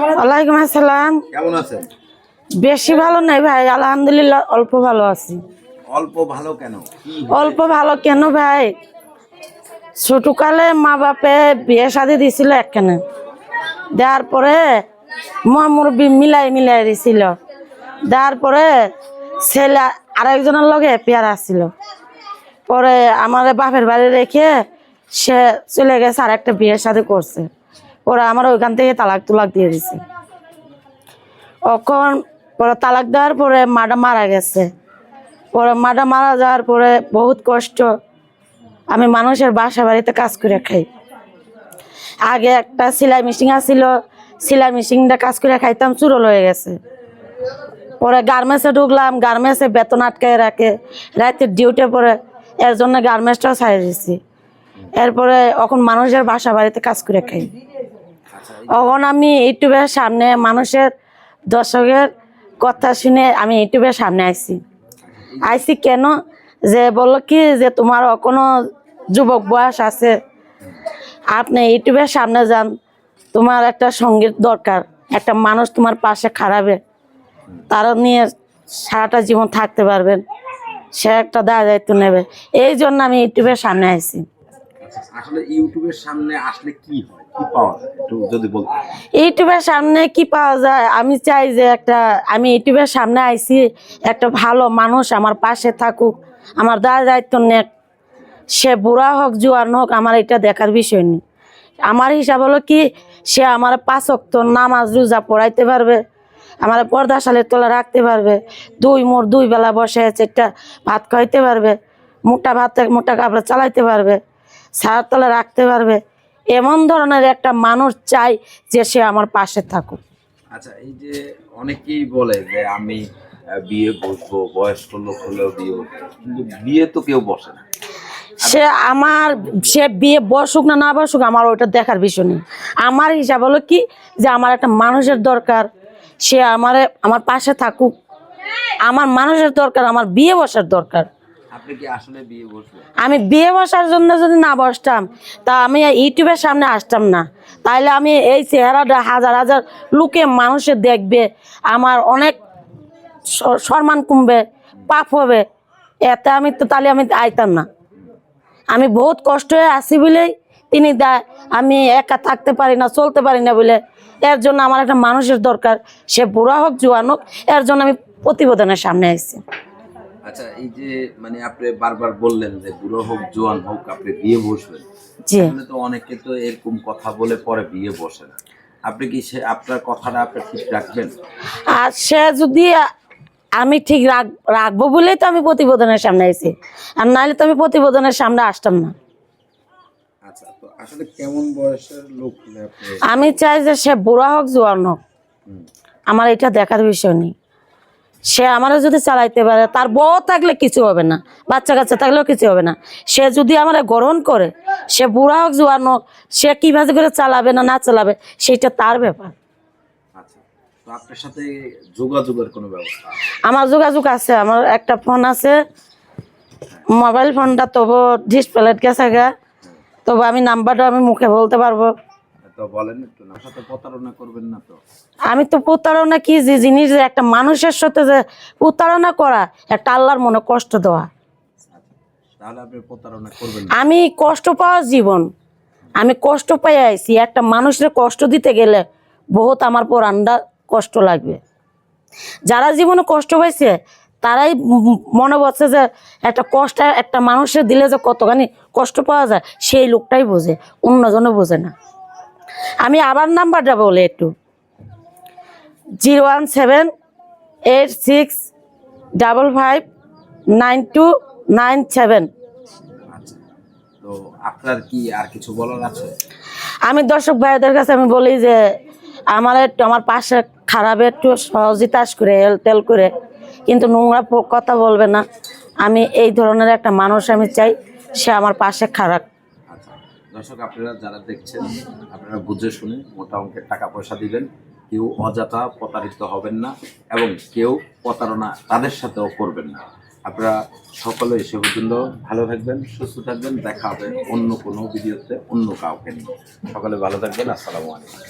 ওয়ালাইকুম আসসালাম। কেমন আছেন? বেশি ভালো নাই ভাই আলহামদুলিল্লাহ অল্প ভালো আছি। অল্প ভালো কেন? অল্প ভালো কেন ভাই? ছোটকালে মা বাপে বিয়ে শাদি দিছিল একখানে। দেওয়ার পরে মুরব্বী মিলাই মিলাই দিছিল। দেওয়ার পরে ছেলে আরেকজনের লগে পেয়ার আসছিল পরে আমার বাপের বাড়ি রেখে সে চলে গেছে আর একটা বিয়ের সাথে করছে। পরে আমার ওইখান থেকে তালাক তুলাক দিয়ে দিছে। তখন পরে তালাক দেওয়ার পরে মাটা মারা গেছে। পরে মাটা মারা যাওয়ার পরে বহুত কষ্ট। আমি মানুষের বাসা বাড়িতে কাজ করে খাই। আগে একটা সেলাই মেশিন আসছিল সেলাই মেশিনটা কাজ করে খাইতাম, চুরল হয়ে গেছে। পরে গার্মেন্টসে ঢুকলাম, গার্মেন্টসে বেতন আটকায় রাখে। রাতের ডিউটি পরে এর জন্য গার্মেন্টসটাও ছাড়িয়ে দিছি। এরপরে এখন মানুষের বাসা বাড়িতে কাজ করে খাই। এখন আমি ইউটিউবের সামনে মানুষের, দর্শকের কথা শুনে আমি ইউটিউবের সামনে আইছি। আইছি কেন? যে বলল কি যে তোমার কোনো যুবক বয়স আছে, আপনি ইউটিউবের সামনে যান, তোমার একটা সংগীত দরকার, একটা মানুষ তোমার পাশে খারাপে তারা নিয়ে সারাটা জীবন থাকতে পারবেন, সে একটা দায় দায়িত্ব নেবে। এই জন্য আমি ইউটিউবের সামনে আইছি। আসলে ইউটিউবের সামনে আসলে কি হয়? কি পাওয়া যায়? একটু যদি বলতে ইউটিউবের সামনে কি পাওয়া যায়? আমি চাই যে একটা, আমি ইউটিউবের সামনে আইছি, একটা ভালো মানুষ আমার পাশে থাকুক, আমার দায় দায়িত্ব নেক, সে বুড়া হোক, জোয়ান হোক, আমার এটা দেখার বিষয় নেই। আমার হিসাব হলো কি, সে আমার পাঁচ অক্ত নামাজ রোজা পড়াইতে পারবে, আমার পর্দা সালের তোলা রাখতে পারবে, দুই মোর দুই বেলা বসে আছে, একটা ভাত খাইতে পারবে, মোটা ভাত, মোটা কাপড় চালাইতে পারবে ছায়ার তলা রাখতে পারবে। এমন ধরনের একটা মানুষ চাই যে সে আমার পাশে থাকুক। আচ্ছা এই যে অনেকেই বলে যে আমি বিয়ে বসবো বয়স্ক লোক হলেও বিয়ে কিন্তু বিয়ে তো কেউ বসে না। সে আমার সে বিয়ে বসুক না না বসুক আমার ওইটা দেখার বিষয় নেই। আমার হিসাব হলো কি যে আমার একটা মানুষের দরকার সে আমার আমার পাশে থাকুক। আমার মানুষের দরকার আমার বিয়ে বসার দরকার। আমি বিয়ে বসার জন্য যদি না বসতাম, তা আমি ইউটিউবের সামনে আসতাম না। তাইলে আমি এই চেহারাটা হাজার হাজার লোকে মানুষে দেখবে, আমার অনেক সম্মান কমবে, পাপ হবে। এতে আমি তো তাহলে আমি আইতাম না। আমি বহুত কষ্ট হয়ে আছি বলেই তিনি দেয় আমি একা থাকতে পারি না, চলতে পারি না বলে। এর জন্য আমার একটা মানুষের দরকার, সে বুড়া হোক, জোয়ান হোক, এর জন্য আমি প্রতিবেদনের সামনে আসছি আচ্ছা এই যে মানে আপনি বারবার বললেন যে বুড়ো হোক জোয়ান হোক আপনি বিয়ে বসবেন। আসলে তো অনেকে তো এরকম কথা বলে পরে বিয়ে বসে না। আপনি কি সে আপনার কথাটা আপনি ঠিক রাখবেন? আর সে যদি আমি ঠিক রাখ রাখব বলেই তো আমি প্রতিবেদনের সামনে আইছি। আর নাহলে তো আমি প্রতিবেদনের সামনে আসতাম না। আচ্ছা তো আসলে কেমন বয়সের লোক আমি চাই যে সে বুড়া হোক জোয়ান হোক। আমার এটা দেখার বিষয় নেই। সে আমারও যদি চালাইতে পারে তার বউ থাকলে কিছু হবে না বাচ্চা কাচ্চা থাকলেও কিছু হবে না। সে যদি আমার গ্রহণ করে সে বুড়া হোক জোয়ান হোক সে কীভাবে করে চালাবে না না চালাবে সেটা তার ব্যাপার। আচ্ছা? আমার যোগাযোগ আছে আমার একটা ফোন আছে মোবাইল ফোনটা তবু ডিসপ্লেট গেছে গা তবু আমি নাম্বারটা আমি মুখে বলতে পারব। তো বলেন একটু না সাথে প্রতারণা করবেন না তো। আমি তো প্রতারণা কি যে জিনিস যে একটা মানুষের সাথে যে প্রতারণা করা একটা আল্লাহর মনে কষ্ট দেওয়া। তাহলে আপনি প্রতারণা করবেন না। আমি কষ্ট পাওয়া জীবন আমি কষ্ট পাই আইছি। একটা মানুষের কষ্ট দিতে গেলে বহুত আমার পরান্ডা কষ্ট লাগবে। যারা জীবনে কষ্ট পাইছে তারাই মনে বলছে যে একটা কষ্ট একটা মানুষের দিলে যে কতখানি কষ্ট পাওয়া যায় সেই লোকটাই বোঝে অন্যজনে বোঝে না। আমি আবার নাম্বারটা বলি একটু। Zero one seven eight six double five nine two nine seven. আচ্ছা তো আপনার কি আর কিছু বলার আছে? আমি দর্শক ভাইদের কাছে আমি বলি যে আমার একটু আমার পাশে খারাপ একটু সহজিতাস করে হেলটেল করে কিন্তু নোংরা কথা বলবে না। আমি এই ধরনের একটা মানুষ আমি চাই সে আমার পাশে খারাপ। দর্শক, আপনারা যারা দেখছেন, আপনারা বুঝে শুনে মোটা অঙ্কের টাকা পয়সা দিবেন। কেউ অযথা প্রতারিত হবেন না এবং কেউ প্রতারণা তাদের সাথেও করবেন না। আপনারা সকলে এসে পর্যন্ত ভালো থাকবেন, সুস্থ থাকবেন। দেখা হবে অন্য কোনো ভিডিওতে, অন্য কাউকে নিয়ে। সকলে ভালো থাকবেন। আসসালামু আলাইকুম।